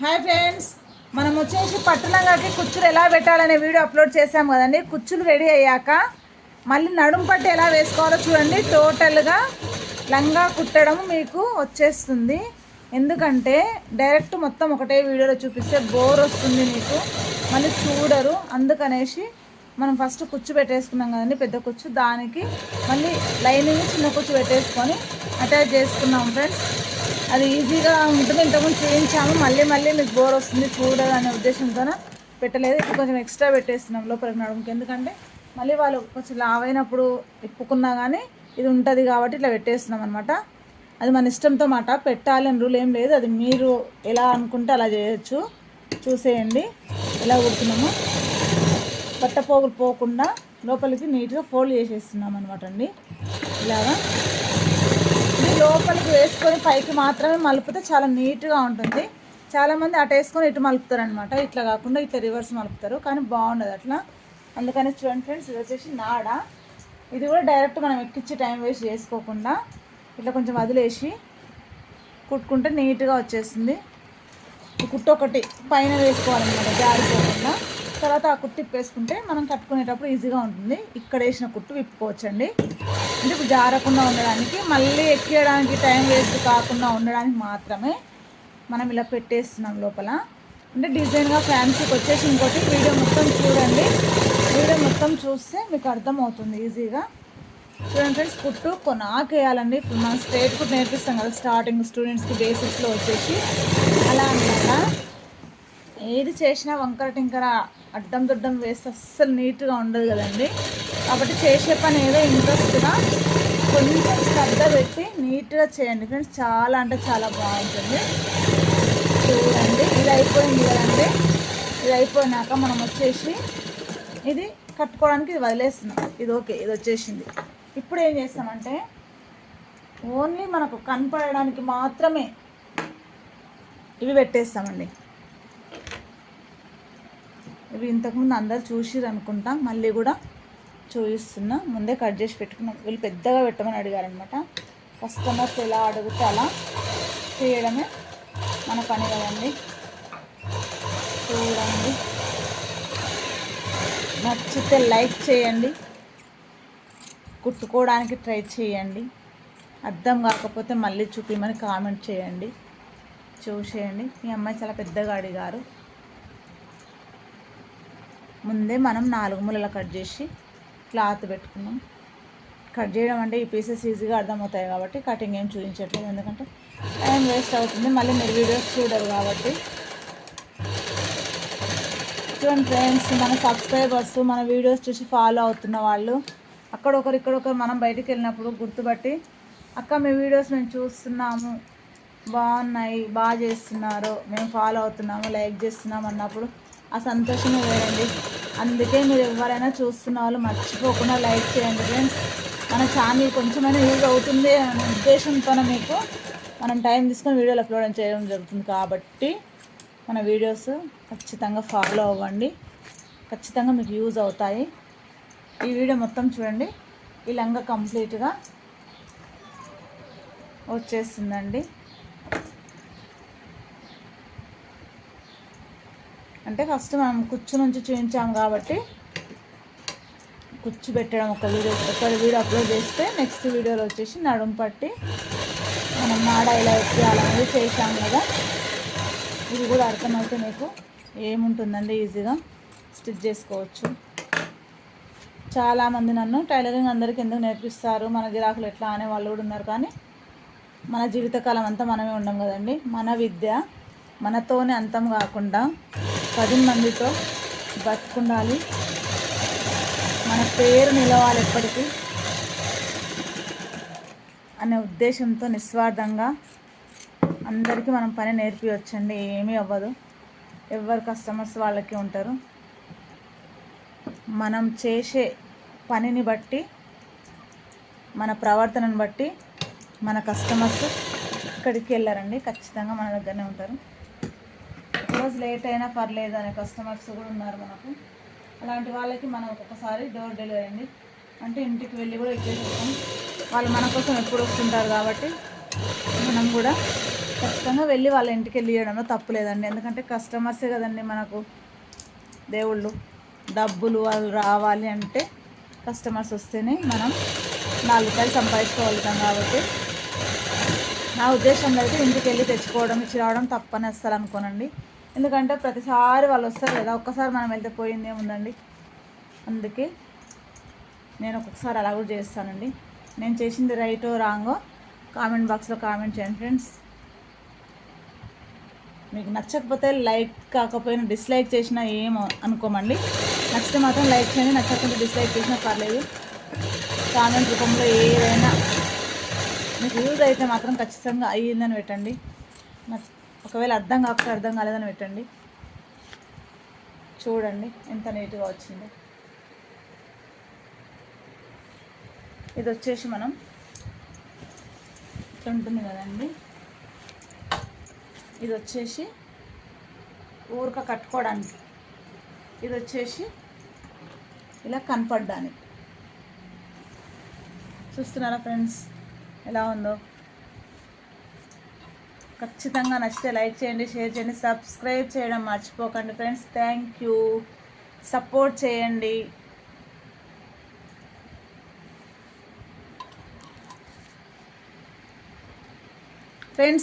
Hi friends మనం వచ్చేసి పట్టులంగాకి కుచ్చులు ఎలా పెట్టాలనే వీడియో అప్లోడ్ చేసాము కదండి. కుచ్చులు రెడీ అయ్యాక మళ్ళీ నడుము పట్టు ఎలా వేసుకోవాలో చూడండి. టోటల్గా లంగా కుట్టడం మీకు వచ్చేస్తుంది. ఎందుకంటే డైరెక్ట్ మొత్తం ఒకటే వీడియోలో చూపిస్తే బోర్ వస్తుంది మీకు. మళ్ళీ చూడరు. అందుకనేసి మనం ఫస్ట్ కుచ్చు పెట్టేసుకున్నాం కదండి పెద్ద కుచ్చు. దానికి మళ్ళీ లైనింగ్ చిన్న కుచ్చు పెట్టేసుకొని అటాచ్ చేసుకున్నాం ఫ్రెండ్స్ అది ఈజీగా ఉంటుంది. ఇంతకుముందు చూపించాము మళ్ళీ మళ్ళీ మీకు బోర్ వస్తుంది చూడదు అనే ఉద్దేశంతో పెట్టలేదు. ఇప్పుడు కొంచెం ఎక్స్ట్రా పెట్టేస్తున్నాం లోపలికి నడుముకి. ఎందుకంటే మళ్ళీ వాళ్ళు కొంచెం లావైనప్పుడు ఇప్పుకున్నా కానీ ఇది ఉంటుంది కాబట్టి ఇట్లా పెట్టేస్తున్నాం అనమాట అది మన ఇష్టంతో మాట. పెట్టాలని రూల్ ఏం లేదు. అది మీరు ఎలా అనుకుంటే అలా చేయొచ్చు. చూసేయండి. ఎలా కుడుతున్నాము బట్ట పోగులు పోకుండా లోపలికి నీట్గా ఫోల్డ్ చేసేస్తున్నాం అనమాట అండి. ఇలాగా. ఇది లోపలికి వేసుకొని పైకి మాత్రమే మలుపుతే చాలా నీట్గా ఉంటుంది. చాలామంది అటు వేసుకొని ఇటు మలుపుతారు అనమాట ఇట్లా కాకుండా ఇట్లా రివర్స్ మలుపుతారు. కానీ బాగుండదు అట్లా. అందుకని చూడండి ఫ్రెండ్స్ ఇది వచ్చేసి నాడ. ఇది కూడా డైరెక్ట్ మనం ఎక్కించి టైం వేస్ట్ చేసుకోకుండా ఇట్లా కొంచెం వదిలేసి కుట్టుకుంటే నీట్గా వచ్చేస్తుంది. కుట్టు ఒకటి పైన వేసుకోవాలన్నమాట జారిపోకుండా. తర్వాత ఆ కుట్టు ఇప్పేసుకుంటే మనం కట్టుకునేటప్పుడు ఈజీగా ఉంటుంది. ఇక్కడ వేసిన కుట్టు విప్పుకోవచ్చండి. అంటే ఇప్పుడు జారకుండా ఉండడానికి మళ్ళీ ఎక్కేయడానికి టైం వేస్ట్ కాకుండా ఉండడానికి మాత్రమే మనం ఇలా పెట్టేస్తున్నాం లోపల. అంటే డిజైన్గా ఫ్యాన్సీకి వచ్చేసి ఇంకోటి. వీడియో మొత్తం చూడండి. వీడియో మొత్తం చూస్తే మీకు అర్థమవుతుంది ఈజీగా. చూడండి ఫ్రెండ్స్ కుట్టు కొనాకేయాలండి. ఇప్పుడు మనం స్ట్రేట్ కుట్టు నేర్పిస్తాం కదా స్టార్టింగ్ స్టూడెంట్స్కి బేసిక్స్లో వచ్చేసి. అలా అనమాట ఏది చేసినా వంకర టింకర అడ్డం దుడ్డం వేస్తే అస్సలు నీట్గా ఉండదు కదండి. కాబట్టి చేసే పని ఏదో ఇంట్రెస్ట్గా కొంచెం శ్రద్ధ పెట్టి నీట్గా చేయండి. ఫ్రెండ్స్ చాలా అంటే చాలా బాగుంటుంది. చూడండి ఇది అయిపోయింది కదండి. ఇది అయిపోయినాక మనం వచ్చేసి ఇది కట్టుకోవడానికి ఇది వదిలేస్తున్నాం. ఇది ఓకే ఇది వచ్చేసింది. ఇప్పుడు ఏం చేస్తామంటే ఓన్లీ మనకు కనపడడానికి మాత్రమే ఇవి పెట్టేస్తామండి. ఇవి ఇంతకుముందు అందరు చూసిరు అనుకుంటా మళ్ళీ కూడా చూపిస్తున్నా ముందే కట్ చేసి పెట్టుకున్నాం. వీళ్ళు పెద్దగా పెట్టమని అడిగారనమాట కస్టమర్స్ ఎలా అడిగితే అలా చేయడమే మన పని కదండి. చూడండి. నచ్చితే లైక్ చేయండి. కుట్టుకోవడానికి ట్రై చేయండి. అర్థం కాకపోతే మళ్ళీ చూపిమని కామెంట్ చేయండి. చూసేయండి. మీ అమ్మాయి చాలా పెద్దగా అడిగారు. ముందే మనం నాలుగు ముళ్ళలా కట్ చేసి క్లాత్ పెట్టుకున్నాం. కట్ చేయడం అంటే ఈ పీసెస్ ఈజీగా అర్థమవుతాయి కాబట్టి కటింగ్ ఏం చూపించట్లేదు. ఎందుకంటే టైం వేస్ట్ అవుతుంది. మళ్ళీ మీరు వీడియోస్ చూడరు కాబట్టి. చూడండి ఫ్రెండ్స్ మన సబ్స్క్రైబర్స్ మన వీడియోస్ చూసి ఫాలో అవుతున్న వాళ్ళు అక్కడొకరు ఇక్కడొకరు మనం బయటికి వెళ్ళినప్పుడు గుర్తుపట్టి అక్క మీ వీడియోస్ మేము చూస్తున్నాము. బాగున్నాయి. బాగా చేస్తున్నారు. మేము ఫాలో అవుతున్నాము. లైక్ చేస్తున్నాము అన్నప్పుడు ఆ సంతోషమే వేరండి. అందుకే మీరు ఎవరైనా చూస్తున్న వాళ్ళు మర్చిపోకుండా లైక్ చేయండి ఫ్రెండ్స్. మన ఛానల్ కొంచెమైనా యూజ్ అవుతుంది అనే ఉద్దేశంతో మీకు మనం టైం తీసుకొని వీడియోలు అప్లోడ్ చేయడం జరుగుతుంది. కాబట్టి మన వీడియోస్ ఖచ్చితంగా ఫాలో అవ్వండి. ఖచ్చితంగా మీకు యూజ్ అవుతాయి. ఈ వీడియో మొత్తం చూడండి. ఈ లంగా కంప్లీట్గా వచ్చేసిందండి అంటే ఫస్ట్ మనం కుచ్చు నుంచి చూపించాం కాబట్టి కుచ్చు పెట్టడం ఒక వీడియో ఒక వీడియో అప్లోడ్ చేస్తే నెక్స్ట్ వీడియోలో వచ్చేసి నడుము పట్టి మనం మాడ ఇలా ఎక్కియాలనేది చేసాం కదా. ఇది కూడా అర్థమైతే మీకు ఏముంటుందండి ఈజీగా స్టిచ్ చేసుకోవచ్చు. చాలామంది నన్ను టైలరింగ్ అందరికీ ఎందుకు నేర్పిస్తారు? మన గిరాకులు ఎట్లా అనే వాళ్ళు కూడా ఉన్నారు కానీ మన జీవితకాలం అంతా మనమే ఉండం కదండి. మన విద్య మనతోనే అంతం కాకుండా పది మందితో బతుకుండాలి. మన పేరు నిలవాలి ఎప్పటికీ అనే ఉద్దేశంతో నిస్వార్థంగా అందరికీ మనం పని నేర్పించండి ఏమీ అవ్వదు. ఎవరు కస్టమర్స్ వాళ్ళకి ఉంటారు. మనం చేసే పనిని బట్టి మన ప్రవర్తనను బట్టి మన కస్టమర్స్ ఇక్కడికి వెళ్ళారండి. ఖచ్చితంగా మన దగ్గరనే ఉంటారు. రోజు లేట్ అయినా పర్లేదు అనే కస్టమర్స్ కూడా ఉన్నారు మనకు. అలాంటి వాళ్ళకి మనం ఒక్కొక్కసారి డోర్ డెలివరీ అండి అంటే ఇంటికి వెళ్ళి కూడా ఇచ్చేసేస్తాం. వాళ్ళు మన కోసం ఎప్పుడు వస్తుంటారు కాబట్టి మనం కూడా ఖచ్చితంగా వెళ్ళి వాళ్ళ ఇంటికి వెళ్ళి ఇవ్వడంలో తప్పు లేదండి. ఎందుకంటే కస్టమర్సే కదండి మనకు. దేవుళ్ళు డబ్బులు వాళ్ళు రావాలి అంటే కస్టమర్స్ వస్తేనే మనం నాలుగు రూపాయలు సంపాదించుకోగలుగుతాం కాబట్టి. నా ఉద్దేశంలో అయితే ఇంటికి వెళ్ళి తెచ్చుకోవడం ఇచ్చి రావడం తప్పని అస్సలు అనుకోనండి. ఎందుకంటే ప్రతిసారి వాళ్ళు వస్తారు కదా ఒక్కసారి మనం వెళ్తే పోయింది ఏముందండి? అందుకే నేను ఒక్కొక్కసారి అలా కూడా చేస్తానండి. నేను చేసింది రైటో రాంగో కామెంట్ బాక్స్లో కామెంట్ చేయండి ఫ్రెండ్స్. మీకు నచ్చకపోతే లైక్ కాకపోయినా డిస్లైక్ చేసినా ఏం అనుకోమండి. నచ్చితే మాత్రం లైక్ చేయండి నచ్చకపోతే డిస్లైక్ చేసినా పర్లేదు. కామెంట్ రూపంలో ఏదైనా మీకు యూజ్ అయితే మాత్రం ఖచ్చితంగా అయ్యిందని పెట్టండి. నచ్చ- ఒకవేళ అర్థం కాకపోతే అర్థం కాలేదని పెట్టండి. చూడండి ఎంత నీట్గా వచ్చిందో. ఇది వచ్చేసి మనం ఇట్లా ఉంటుంది కదండి. ఇది వచ్చేసి ఊరక కట్టుకోవడానికి. ఇది వచ్చేసి ఇలా కనపడడానికి. చూస్తున్నారా ఫ్రెండ్స్? ఎలా ఉందో? ఖచ్చితంగా నచ్చితే లైక్ చేయండి షేర్ చేయండి సబ్స్క్రైబ్ చేయడం మర్చిపోకండి ఫ్రెండ్స్. థ్యాంక్ యూ సపోర్ట్ చేయండి. ఫ్రెండ్స్